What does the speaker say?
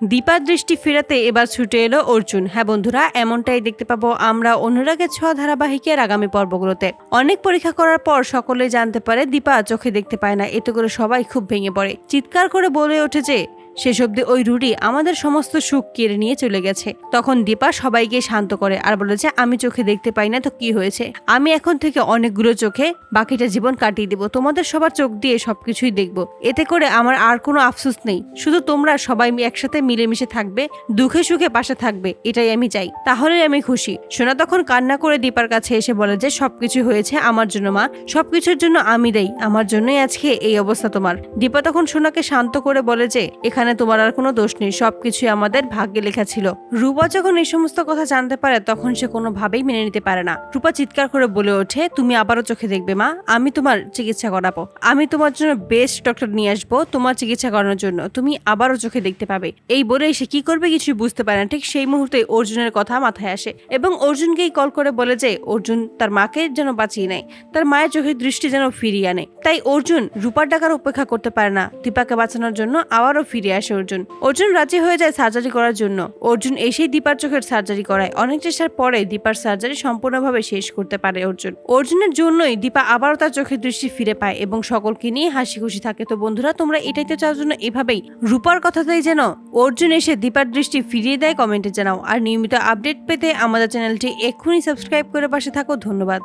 দীপার দৃষ্টি ফেরাতে এবার ছুটে এলো অর্জুন। হ্যাঁ বন্ধুরা, এমনটাই দেখতে পাবো আমরা অনুরাগের ছোঁয়া ধারাবাহিকের আগামী পর্বগুলোতে। অনেক পরীক্ষা করার পর সকলে জানতে পারে দীপা চোখে দেখতে পায় না, এতে করে সবাই খুব ভেঙে পড়ে। চিৎকার করে বলে ওঠে যে শেষ অব্দি ওই রুডি আমাদের সমস্ত সুখ কেড়ে নিয়ে চলে গেছে। তখন দীপা সবাইকে শান্ত করে আর বলে যে, আমি চোখে দেখতে পাই না তো কি হয়েছে? আমি এখন থেকে অনেকগুলো চোখে বাকিটা জীবন কাটিয়ে দেবো। তোমাদের সবার চোখ দিয়ে সবকিছুই দেখব। এতে করে আমার আর কোনো আফসোস নেই। শুধু তোমরা সবাই একসাথে মিলেমিশে থাকবে, দুঃখে সুখে পাশে থাকবে, এটাই আমি চাই। তাহলেই আমি খুশি। সোনা তখন কান্না করে দীপার কাছে এসে বলে যে, সবকিছু হয়েছে আমার জন্য, মা। সবকিছুর জন্য আমি দেই। আমার জন্যই আজকে এই অবস্থা তোমার। দীপা তখন সোনাকে শান্ত করে বলে যে, এখানে তোমার আর কোনো দোষ নেই, সবকিছুই আমাদের ভাগ্যে লেখা ছিল। রূপা যখন এই সমস্ত কথা জানতে পারে, তখন সে কোনোভাবেই মেনে নিতে পারে না। রূপা চিৎকার করে বলে ওঠে, তুমি আবারও চোখে দেখবে, মা। আমি তোমার চিকিৎসা করাবো। আমি তোমার জন্য বেস্ট ডক্টর নিয়ে আসব, তোমার চিকিৎসা করানোর জন্য। তুমি আবারও চোখে দেখতে পাবে। এই বলে সে কি করবে কিছুই বুঝতে পারে না। ঠিক সেই মুহূর্তে অর্জুনের কথা মাথায় আসে এবং অর্জুনকেই কল করে বলে যে, অর্জুন, তার মাকে যেন বাঁচিয়ে নেয়। তার মায়ের চোখের দৃষ্টি যেন ফিরিয়ে আনে। তাই অর্জুন রূপার ডাকার উপেক্ষা করতে পারে না। দীপাকে বাঁচানোর জন্য আবারও ফিরে আসে অর্জুন। অর্জুন রাজি হয়ে যায় সার্জারি করার জন্য। অর্জুন এসেই দীপার চোখের সার্জারি করায়। অনেক চেষ্টার পরে দীপার সার্জারি সম্পূর্ণভাবে শেষ করতে পারে অর্জুন। অর্জুনের জন্যই দীপা আবারও তার চোখের দৃষ্টি ফিরে পায় এবং সকলকে নিয়ে হাসি খুশি থাকে। তো বন্ধুরা, তোমরা এটাই তো চাওয়ার জন্য এভাবেই রূপার কথাতেই যেন অর্জুন এসে দীপার দৃষ্টি ফিরিয়ে দেয় কমেন্টে জানাও। আর নিয়মিত আপডেট পেতে আমাদের চ্যানেলটি এক্ষুনি সাবস্ক্রাইব করে পাশে থাকো। ধন্যবাদ।